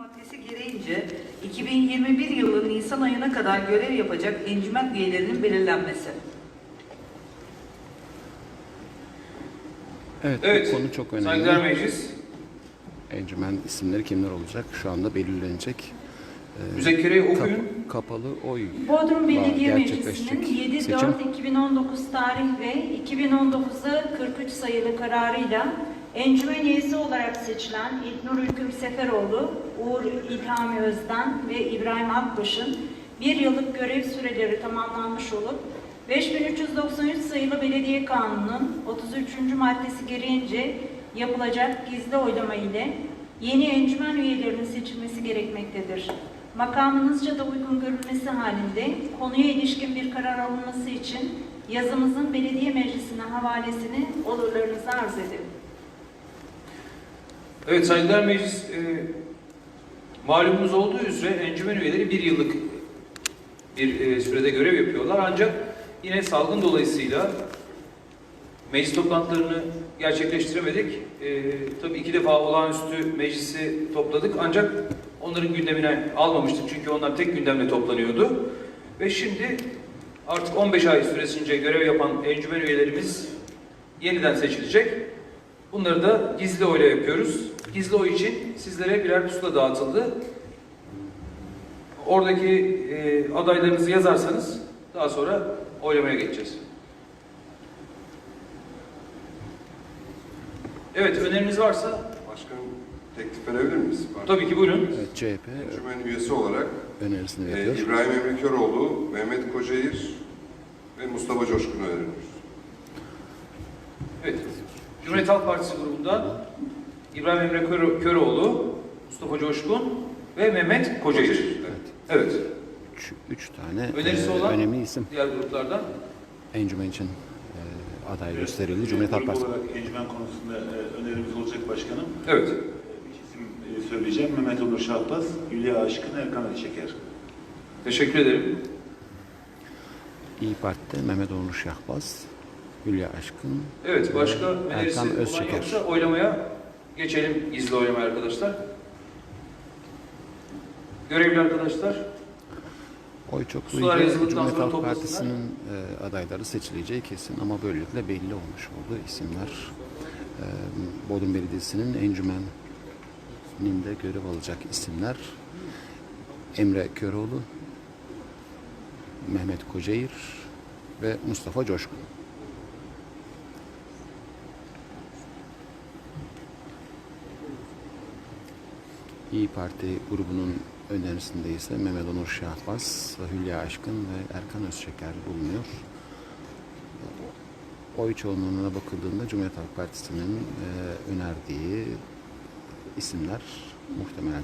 maddesi gereğince 2021 yılı Nisan ayına kadar görev yapacak encümen üyelerinin belirlenmesi. Evet, Evet, bu konu çok önemli. Saygıdeğer Meclis, Encümen isimleri kimler olacak? Şu anda belirlenecek. Ee, müzekkereyi kap- okuyun. kapalı oy. Bodrum Belediye gerçekleşecek Meclisi'nin seçim. 7-4-2019 tarih ve 2019'a 43 sayılı kararıyla encümen üyesi olarak seçilen İlknur Ülküm Seferoğlu, Uğur İlhami Özden ve İbrahim Akbaş'ın bir yıllık görev süreleri tamamlanmış olup 5393 sayılı Belediye Kanunu'nun 33. maddesi gereğince yapılacak gizli oylama ile yeni encümen üyelerinin seçilmesi gerekmektedir. Makamınızca da uygun görülmesi halinde konuya ilişkin bir karar alınması için yazımızın belediye meclisine havalesini olurlarınıza arz ederim. Evet Saygıdeğer Meclis, e, malumunuz olduğu üzere encümen üyeleri bir yıllık bir e, sürede görev yapıyorlar. Ancak yine salgın dolayısıyla meclis toplantılarını gerçekleştiremedik. E, tabii iki defa olağanüstü meclisi topladık ancak onların gündemine almamıştık çünkü onlar tek gündemle toplanıyordu. Ve şimdi artık 15 ay süresince görev yapan encümen üyelerimiz yeniden seçilecek. Bunları da gizli oyla yapıyoruz. Gizli oy için sizlere birer pusula dağıtıldı. Oradaki e, adaylarınızı yazarsanız daha sonra oylamaya geçeceğiz. Evet, öneriniz varsa Başkanım teklif verebilir miyiz? tabii ki buyurun. Evet, CHP Encümen üyesi olarak önerisini e, veriyor. İbrahim Emre Köroğlu, Mehmet Kocaer ve Mustafa Coşkun'u öneriyoruz. Evet. Cumhuriyet Halk Partisi grubundan İbrahim Emre Kör- Köroğlu, Mustafa Coşkun ve Mehmet Kocaer. Evet. Evet. Üç, üç tane Önerisi e, olan- önemli isim Diğer gruplardan. encümen için e, aday gösterildi. Cumhuriyet Halk Partisi. olarak encümen konusunda e, önerimiz olacak başkanım. Evet. E, Bir isim e, söyleyeceğim. Mehmet Onur Şahbaz, Hülya Aşkın, Erkan Şeker. Teşekkür ederim. İyi Parti'de Mehmet Onur Şahbaz, Hülya Aşkın, Evet, başka önerisi Erkan Özçeker. oylamaya geçelim. Gizli oylamaya arkadaşlar. Görevli arkadaşlar. Oy çokluğuyla Cumhuriyet Halk. Partisi'nin e, adayları seçileceği kesin ama böylelikle belli olmuş oldu isimler. E, Bodrum Belediyesi'nin encümeninde görev alacak isimler Emre Köroğlu, Mehmet Kocaer ve Mustafa Coşkun. İyi Parti grubunun önerisinde ise Mehmet Onur Şahbaz, Hülya Aşkın ve Erkan Özşeker bulunuyor. Oy çoğunluğuna bakıldığında Cumhuriyet Halk Partisi'nin e, önerdiği isimler muhtemelen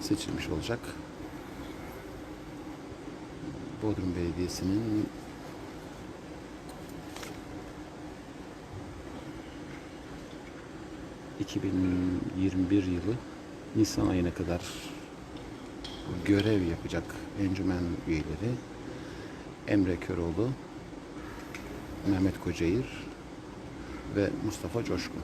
seçilmiş olacak. Bodrum Belediyesi'nin ...2021 yılı Nisan ayına kadar görev yapacak encümen üyeleri Emre Köroğlu, Mehmet Kocaer ve Mustafa Coşkun.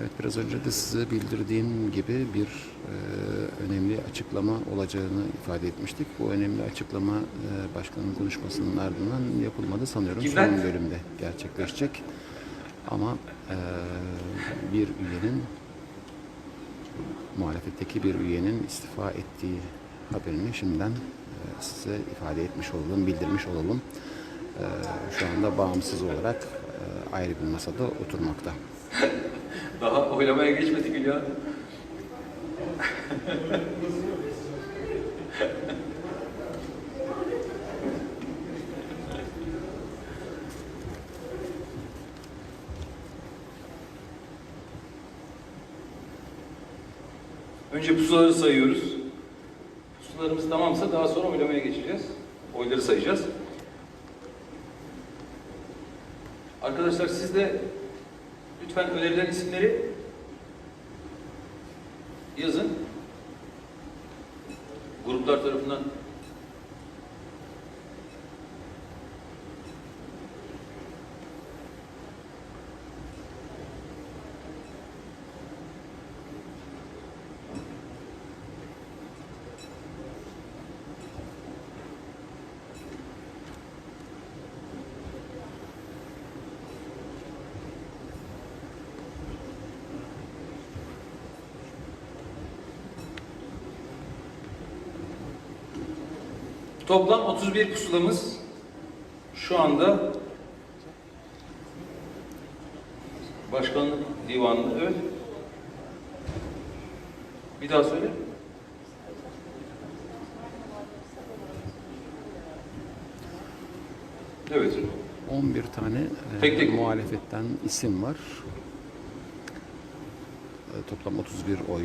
Evet biraz önce de size bildirdiğim gibi bir e, önemli açıklama olacağını ifade etmiştik. Bu önemli açıklama e, başkanın konuşmasının ardından yapılmadı sanıyorum. Kimden? Son bölümde gerçekleşecek. Ama e, bir üyenin muhalefetteki bir üyenin istifa ettiği haberini şimdiden e, size ifade etmiş olalım, bildirmiş olalım. E, şu anda bağımsız olarak e, ayrı bir masada oturmakta. Daha oylamaya geçmedik Hülya. Önce pusuları sayıyoruz. Pusularımız tamamsa daha sonra oylamaya geçeceğiz. Oyları sayacağız. Arkadaşlar siz de lütfen önerilen isimleri yazın. Gruplar tarafından Toplam 31 pusulamız şu anda Başkanlık Divanı'nda. Evet. Bir daha söyle. Evet. 11 tane e, Tek tek. muhalefetten isim var. E, toplam 31 oy.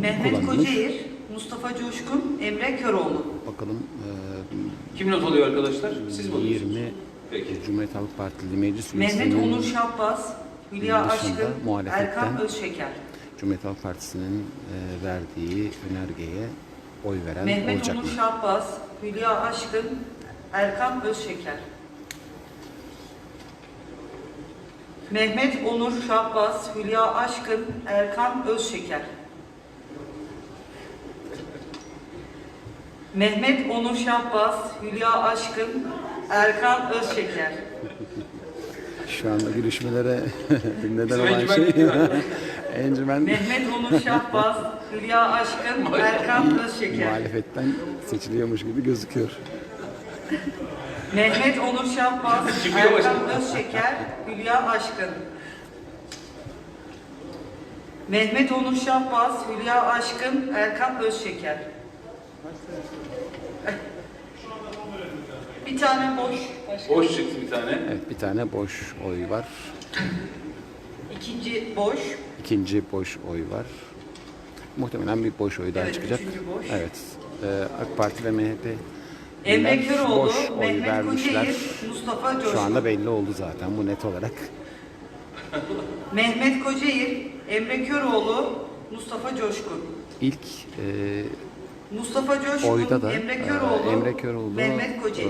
Mehmet Kullanılmış. Kocaer, Mustafa Coşkun, Emre Köroğlu. Bakalım Kim not alıyor arkadaşlar? Siz mi e, alıyorsunuz? 20 Peki. Cumhuriyet Halk Partili meclis Mehmet Onur Şahbaz, Hülya Aşkın, Erkan Özşeker. Cumhuriyet Halk Partisi'nin e, verdiği önergeye oy veren Mehmet olacak Onur mı? Şahbaz, Hülya Aşkın, Erkan Özşeker. Mehmet Onur Şahbaz, Hülya Aşkın, Erkan Özşeker. Mehmet Onur Şahbaz, Hülya Aşkın, Erkan Özşeker. Şu anda görüşmelere neden olan şey encümen Mehmet Onur Şahbaz, Hülya Aşkın, Erkan Özşeker. muhalefetten seçiliyormuş gibi gözüküyor. Mehmet Onur Şahbaz, Erkan. Özşeker, Hülya Aşkın. Mehmet Onur Şahbaz, Hülya Aşkın, Erkan Özşeker. Bir tane boş. Boş çıktı bir tane. Evet bir tane boş oy var. İkinci boş. İkinci boş oy var. Muhtemelen bir boş oy daha Evet, çıkacak. üçüncü boş. Evet. Ee, AK Parti ve MHP Emre Köroğlu, boş oy Mehmet vermişler. Kocaer, Mustafa Coşkun. Şu anda belli oldu zaten bu net olarak. Mehmet Kocaer, Emre Köroğlu, Mustafa Coşkun. İlk e, Mustafa Coşkun, oyda da Emre e, Köroğlu, Emre Köroğlu, Mehmet e,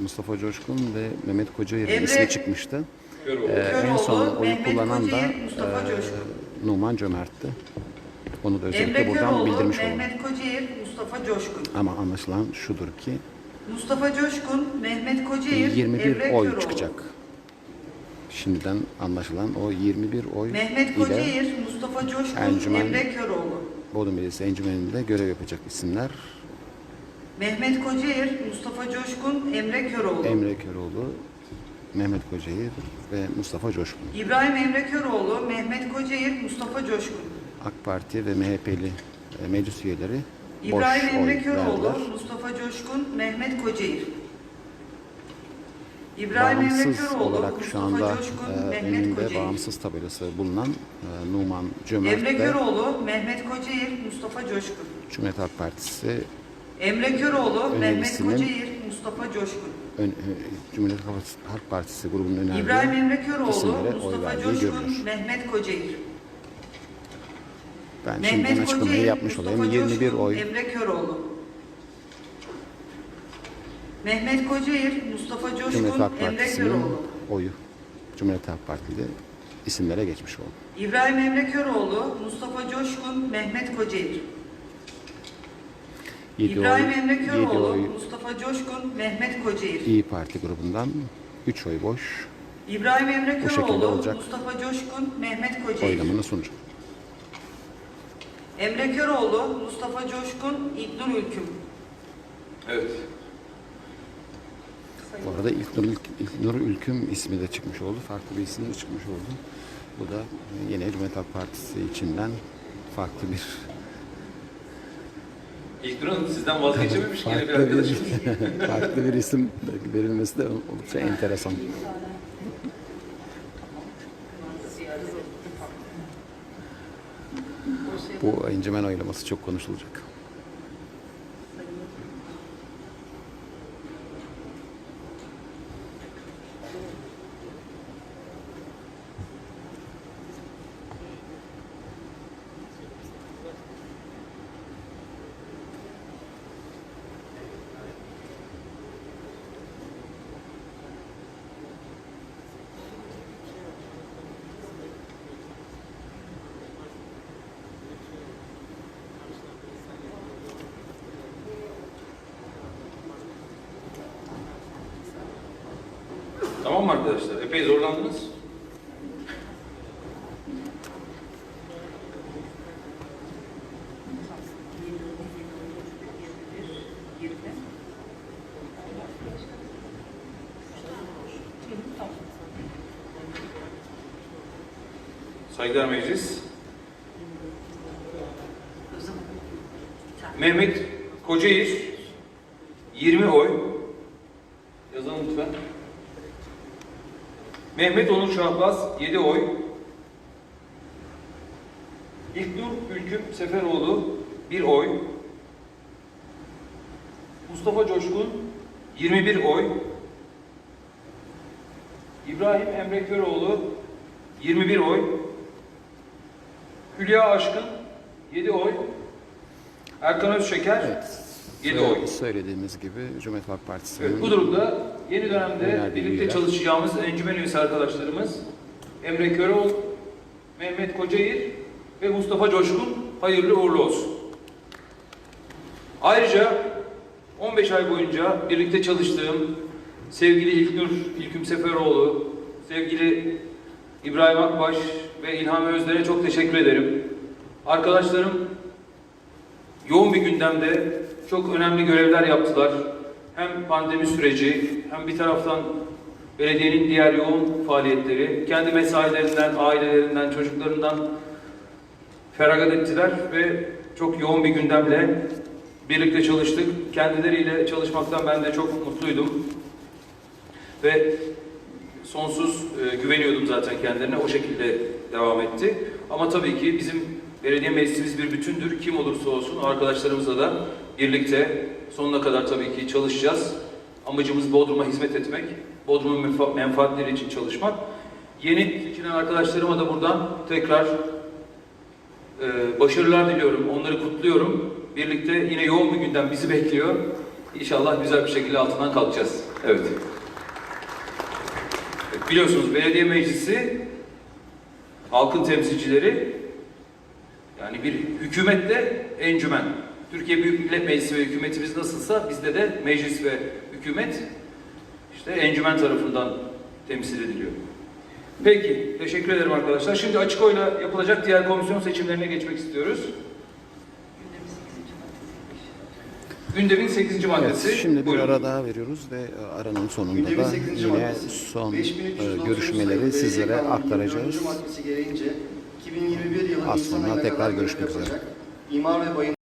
Mustafa Coşkun ve Mehmet Kocaer'in Emre- ismi çıkmıştı. Köroğlu. Ee, en son oyu Mehmet kullanan da Kocaer, Mustafa e, Coşkun. Numan Cömert'ti. Onu da özellikle Emre buradan Köroğlu, bildirmiş olalım. Mehmet Kocaer, Mustafa Coşkun. Ama anlaşılan şudur ki Mustafa Coşkun, Mehmet Kocaer, 21 Emre oy Köroğlu. çıkacak. Şimdiden anlaşılan o 21 oy Mehmet ile Kocaer, Mustafa Coşkun, Encümen- Emre Köroğlu. Bodrum Belediyesi Encümeni'nde görev yapacak isimler Mehmet Kocaer, Mustafa Coşkun, Emre Köroğlu. Emre Köroğlu, Mehmet Kocaer ve Mustafa Coşkun. İbrahim Emre Köroğlu, Mehmet Kocaer, Mustafa Coşkun. AK Parti ve MHP'li e, meclis üyeleri İbrahim boş Emre oy Köroğlu, verdiler. Mustafa Coşkun, Mehmet Kocaer. İbrahim Bağımsız olarak şu anda Coşkun, e, önünde Kocaer. bağımsız tabelası bulunan e, Numan Cömert Emre Köroğlu, Mehmet Kocaer, Mustafa Coşkun. Cumhuriyet Halk Partisi Emre Köroğlu, Mehmet Kocaer, Mustafa Coşkun. ön, e, Cumhuriyet Halk Partisi grubunun önerdiği İbrahim Emre Köroğlu, Mustafa Coşkun, görülür. Mehmet Kocaer. Ben şimdiden Mehmet açıklamayı Kocaer, yapmış Mustafa olayım. 21 Coşkun, oy Emre Köroğlu. Mehmet Kocaer, Mustafa Coşkun, Cumhuriyet Halk Emre Partisi'nin Köroğlu. oyu Cumhuriyet Halk Partili isimlere geçmiş oldu. İbrahim Emre Köroğlu, Mustafa Coşkun, Mehmet Kocaer. 7 İbrahim oy, Emre 7 Köroğlu, oy Mustafa Coşkun, Mehmet Kocaer. İyi Parti grubundan 3 oy boş İbrahim Emre Bu şekilde Köroğlu, olacak. Mustafa Coşkun, Mehmet Kocaer. oylamanın sonucu. Emre Köroğlu, Mustafa Coşkun, İlknur Ülküm. Evet. Bu arada İlknur, İlknur Ülküm ismi de çıkmış oldu. Farklı bir isim de çıkmış oldu. Bu da yine Cumhuriyet Halk Partisi içinden farklı bir İlknur Hanım sizden vazgeçememiş gene bir farklı bir, arkadaşım. farklı bir isim verilmesi de oldukça enteresan. Bu encümen oylaması çok konuşulacak. Tamam arkadaşlar? Epey zorlandınız. Saygılar Meclis. Mehmet Kocayiz 20 oy. Yazalım lütfen. Mehmet Onur Şahbaz 7 oy. İlknur Ülküm Seferoğlu 1 oy. Mustafa Coşkun 21 oy. İbrahim Emre Köroğlu 21 oy. Hülya Aşkın 7 oy. Erkan Özşeker Evet. 7 Söyle- oy. Söylediğimiz gibi Cumhuriyet Halk Partisi'nin Evet, bu durumda yeni dönemde birlikte üyeler. çalışacağımız encümen üyesi arkadaşlarımız Emre Köroğlu, Mehmet Kocayir ve Mustafa Coşkun hayırlı uğurlu olsun. Ayrıca 15 ay boyunca birlikte çalıştığım sevgili İlknur İlküm Seferoğlu, sevgili İbrahim Akbaş ve İlham Özler'e çok teşekkür ederim. Arkadaşlarım yoğun bir gündemde çok önemli görevler yaptılar. Hem pandemi süreci hem bir taraftan belediyenin diğer yoğun faaliyetleri, kendi mesailerinden, ailelerinden, çocuklarından feragat ettiler ve çok yoğun bir gündemle birlikte çalıştık. Kendileriyle çalışmaktan ben de çok mutluydum. Ve sonsuz e, güveniyordum zaten kendilerine. O şekilde devam etti. Ama tabii ki bizim belediye meclisimiz bir bütündür. Kim olursa olsun arkadaşlarımızla da birlikte sonuna kadar tabii ki çalışacağız. Amacımız Bodrum'a hizmet etmek. Bodrum'un menfa- menfaatleri için çalışmak. Yeni seçilen arkadaşlarıma da buradan tekrar e, başarılar diliyorum. Onları kutluyorum. Birlikte yine yoğun bir gündem bizi bekliyor. İnşallah güzel bir şekilde altından kalkacağız. Evet. Biliyorsunuz belediye meclisi halkın temsilcileri yani bir hükümette encümen. Türkiye Büyük Millet Meclisi ve hükümetimiz nasılsa bizde de meclis ve hükümet işte encümen tarafından temsil ediliyor. Peki, teşekkür ederim arkadaşlar. Şimdi açık oyla yapılacak diğer komisyon seçimlerine geçmek istiyoruz. Gündemin 8. maddesi. Evet, şimdi bir Buyurun. ara daha veriyoruz ve aranın sonunda Gündemin da 8. yine maddesi. son e, 5393 görüşmeleri sizlere aktaracağız. 24. maddesi gereğince 2021 yılı Az Nisan sonra ayına tekrar görüşmek üzere. İmar ve bayındırlık